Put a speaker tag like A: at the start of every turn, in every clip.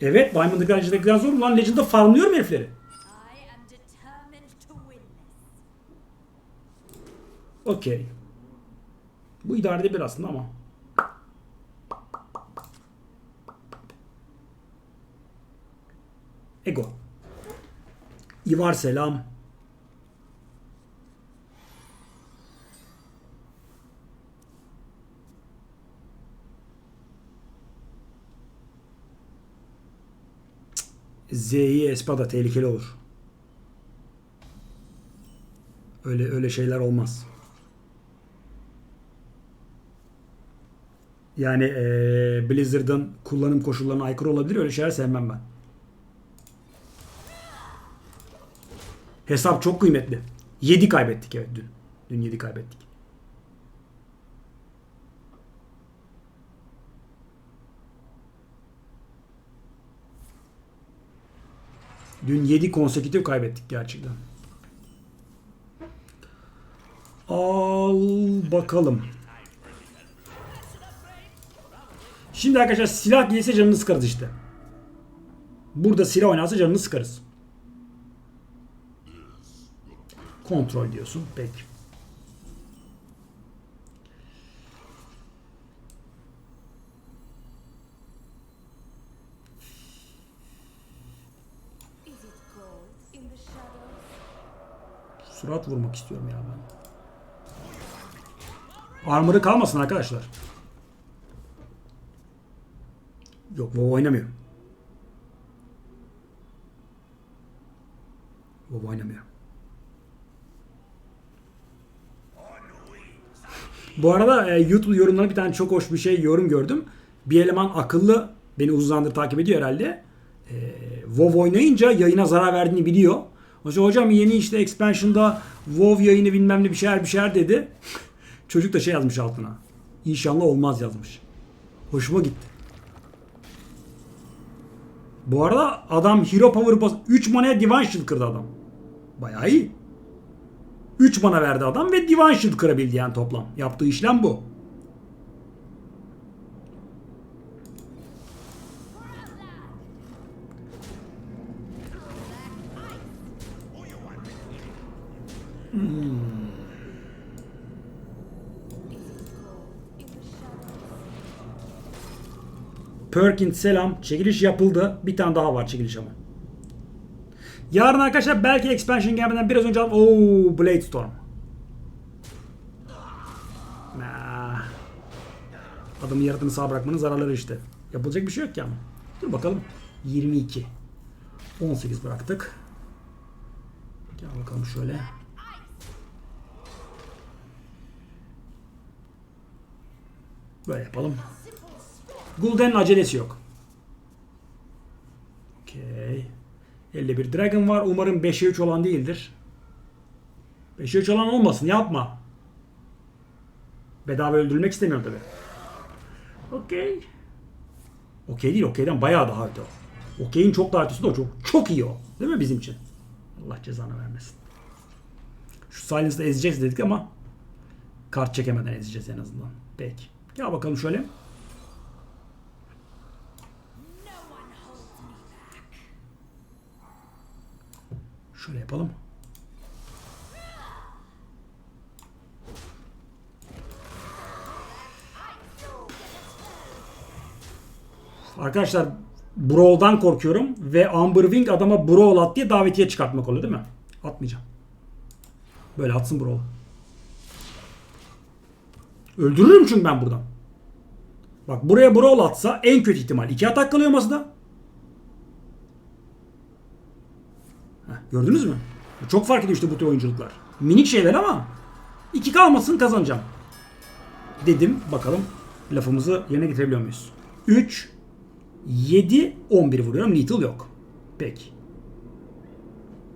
A: Evet Diamond Legend'dakiler zor. Ulan Legend'da farmlıyorum herifleri. Okey. Bu idare edebilir aslında ama. Ego. İvar selam. Z'yi espada tehlikeli olur. Öyle öyle şeyler olmaz. Yani eee Blizzard'ın kullanım koşullarına aykırı olabilir. Öyle şeyler sevmem ben. Hesap çok kıymetli. 7 kaybettik evet dün. Dün 7 kaybettik. Dün 7 konsekutif kaybettik gerçekten. Al bakalım. Şimdi arkadaşlar silah gelirse canını sıkarız işte. Burada silah oynarsa canını sıkarız. Kontrol diyorsun. Peki. Surat vurmak istiyorum ya ben. Armor'ı kalmasın arkadaşlar. Yok WoW oynamıyor. WoW oynamıyor. Bu arada e, YouTube yorumlarına bir tane çok hoş bir şey yorum gördüm. Bir eleman akıllı beni uzun zamandır takip ediyor herhalde. E, WoW oynayınca yayına zarar verdiğini biliyor. Yüzden hocam yeni işte expansion'da WoW yayını bilmem ne bir şeyler bir şeyler dedi. Çocuk da şey yazmış altına. İnşallah olmaz yazmış. Hoşuma gitti. Bu arada adam Hero Power bas 3 manaya Divine Shield kırdı adam. Bayağı iyi. 3 mana verdi adam ve Divine Shield kırabildi yani toplam. Yaptığı işlem bu. Perkins selam. Çekiliş yapıldı. Bir tane daha var çekiliş ama. Yarın arkadaşlar belki expansion gelmeden biraz önce aldım. Oo Blade Storm. Nah. Adamın yaratını sağ bırakmanın zararları işte. Yapılacak bir şey yok ki ama. Dur bakalım. 22. 18 bıraktık. Gel bakalım şöyle. Böyle yapalım. Gul'den'in acelesi yok. Okey. 51 Dragon var. Umarım 5'e 3 olan değildir. 5'e 3 olan olmasın. Yapma. Bedava öldürülmek istemiyorum tabi. Okey. Okey değil. Okey'den bayağı daha öte o. Okey'in çok daha ötesi de o. Çok, çok iyi o. Değil mi bizim için? Allah cezanı vermesin. Şu Silence'da ezeceğiz dedik ama kart çekemeden ezeceğiz en azından. Peki. Gel bakalım şöyle. Şöyle yapalım. Arkadaşlar Brawl'dan korkuyorum ve Amber Wing adama Brawl at diye davetiye çıkartmak oluyor değil mi? Atmayacağım. Böyle atsın Brawl. Öldürürüm çünkü ben buradan. Bak buraya Brawl atsa en kötü ihtimal iki atak kalıyor masada. Gördünüz mü? Çok fark ediyor işte bu tür oyunculuklar. Minik şeyler ama iki kalmasın kazanacağım. Dedim bakalım lafımızı yerine getirebiliyor muyuz? 3 7 11 vuruyorum. Lethal yok. Peki.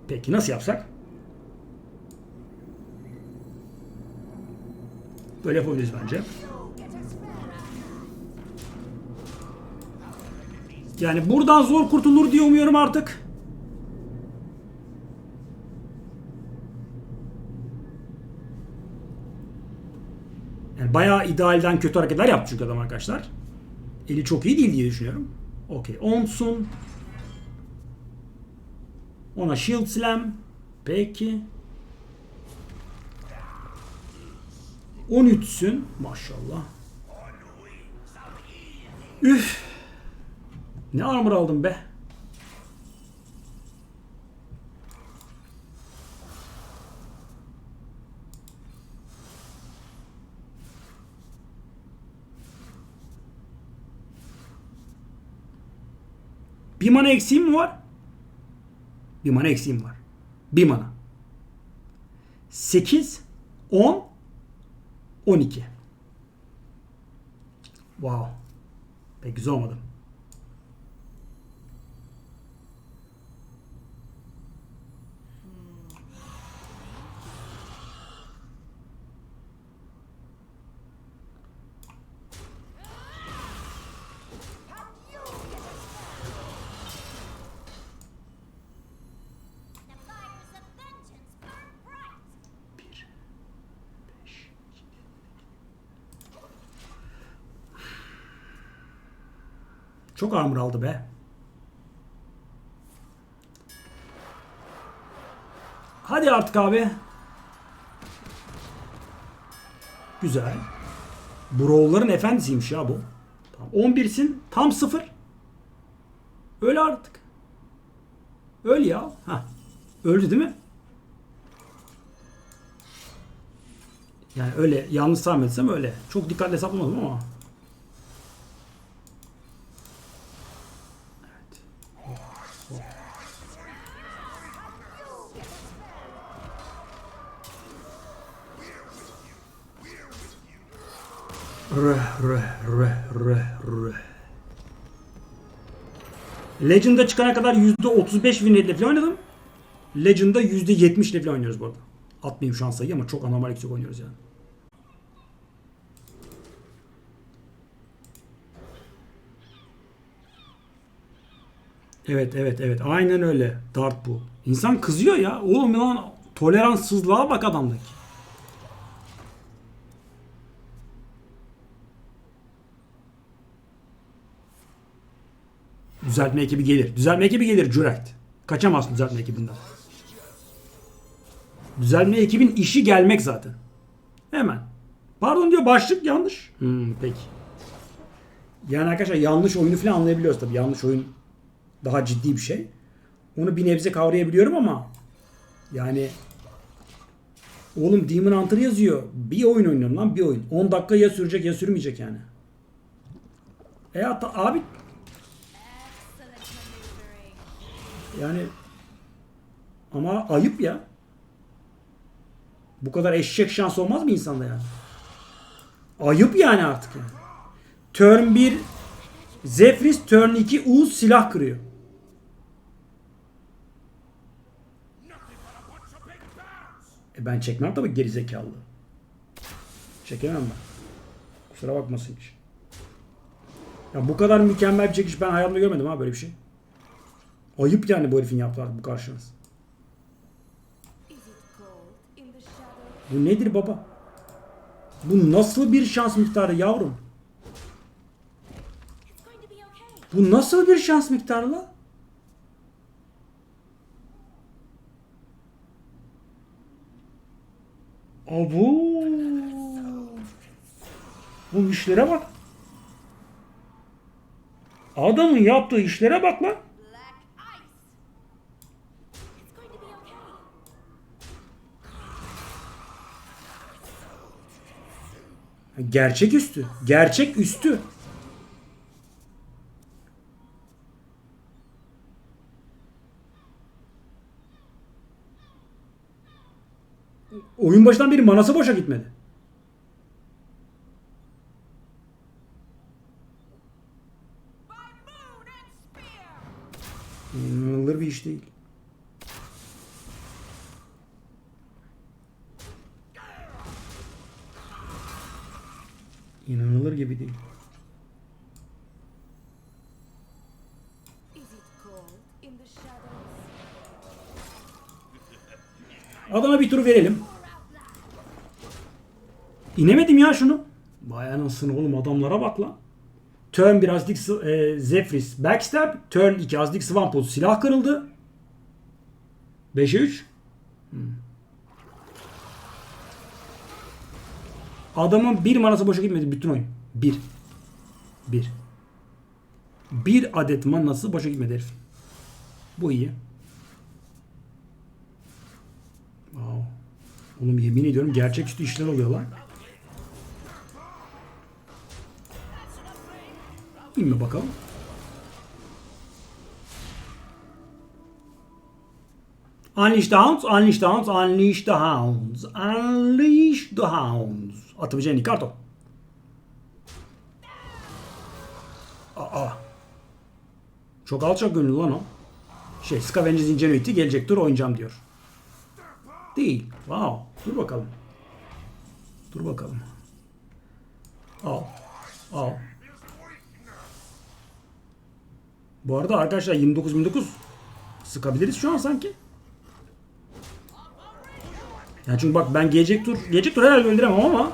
A: Peki nasıl yapsak? Böyle yapabiliriz bence. Yani buradan zor kurtulur diye umuyorum artık. Yani bayağı idealden kötü hareketler yaptı çünkü adam arkadaşlar. Eli çok iyi değil diye düşünüyorum. Okey. Onsun. Ona Shield Slam. Peki. 13'sün. Maşallah. Üf. Ne armor aldım be. Bir mana eksiğim mi var? Bir mana eksiğim var. Bir mana. 8, 10, 12. Wow. Pek güzel olmadı. Çok armor aldı be. Hadi artık abi. Güzel. Brawl'ların efendisiymiş ya bu. Tamam. 11'sin. Tam 0. Öyle artık. Öl ya. Ha. Öldü değil mi? Yani öyle yanlış tahmin etsem öyle. Çok dikkatli hesaplamadım ama. Reh, reh, reh, reh, reh. Legend'a çıkana kadar %35 win rate ile falan oynadım. Legend'da %70 ile falan oynuyoruz bu arada. Atmayayım şu an sayıyı ama çok anormal yüksek oynuyoruz yani. Evet evet evet aynen öyle. Dart bu. İnsan kızıyor ya. Oğlum lan toleranssızlığa bak adamdaki. Düzeltme ekibi gelir. Düzeltme ekibi gelir Cüret. Kaçamazsın düzeltme ekibinden. Düzeltme ekibin işi gelmek zaten. Hemen. Pardon diyor başlık yanlış. Hmm, peki. Yani arkadaşlar yanlış oyunu falan anlayabiliyoruz tabii. Yanlış oyun daha ciddi bir şey. Onu bir nebze kavrayabiliyorum ama yani oğlum Demon Hunter yazıyor. Bir oyun oynuyorum lan bir oyun. 10 dakika ya sürecek ya sürmeyecek yani. E abi Yani ama ayıp ya. Bu kadar eşek şans olmaz mı insanda yani? Ayıp yani artık yani. Turn 1 Zephyrs, turn 2 Uğuz silah kırıyor. E ben çekmem tabii gerizekalı. Çekemem ben. Kusura bakmasın hiç. Ya bu kadar mükemmel bir çekiş ben hayatımda görmedim ha böyle bir şey. Ayıp yani bu herifin yaptığı bu karşınız. Bu nedir baba? Bu nasıl bir şans miktarı yavrum? Bu nasıl bir şans miktarı lan? Abu. Bu işlere bak. Adamın yaptığı işlere bak lan. Gerçek üstü. Gerçek üstü. Oyun başından beri manası boşa gitmedi. İnanılır gibi değil. Adama bir tur verelim. İnemedim ya şunu. Vay anasını oğlum adamlara bak lan. Turn 1 Azdik e, Zephyrs Backstab. Turn 2 Azdik Swampot silah kırıldı. 5'e 3. Hmm. Adamın bir manası boşa gitmedi bütün oyun. Bir. Bir. Bir adet manası boşa gitmedi herif. Bu iyi. Wow. Oğlum yemin ediyorum gerçeküstü işler oluyor lan. İnme bakalım. Unleash the Hounds, Unleash the Hounds, Unleash the Hounds, Unleash the Hounds. Atabileceğin karton. Çok alçak gönüllü lan o. Şey, Scavengers Ingenuity gelecek tur oynayacağım diyor. Değil. Wow. Dur bakalım. Dur bakalım. Al. Al. Bu arada arkadaşlar 29.009 sıkabiliriz şu an sanki. Yani çünkü bak ben gelecek tur, gelecek tur herhalde öldüremem ama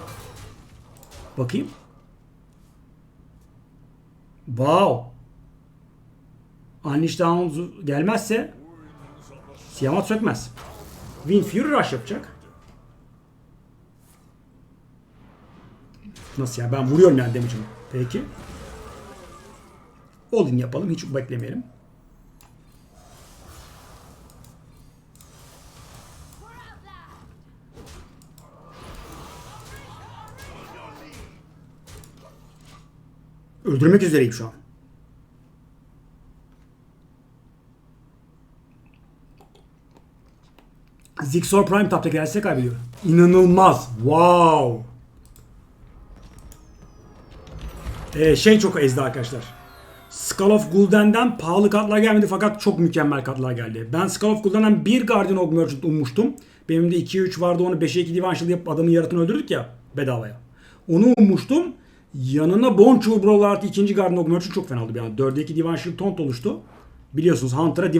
A: bakayım. Wow. Unleash Hounds gelmezse Siyamat sökmez. Wind Fury rush yapacak. Nasıl ya? Ben vuruyorum yani damage'ımı. Peki. All yapalım. Hiç beklemeyelim. Öldürmek üzereyim şu an. Zigzor Prime tapta gelse kaybediyor. İnanılmaz. Wow. Ee, şey çok ezdi arkadaşlar. Skull of Gul'den'den pahalı kartlar gelmedi fakat çok mükemmel kartlar geldi. Ben Skull of Gul'den'den bir Guardian of Merchant ummuştum. Benim de 2'ye 3 vardı onu 5'e 2 Divine Shield yapıp adamın yaratını öldürdük ya bedavaya. Onu ummuştum. Yanına Bonchur Brawl artı ikinci Guardian of Merchant çok fena oldu anda. 4'e 2 Divine Shield oluştu. Biliyorsunuz Hunter'a Divine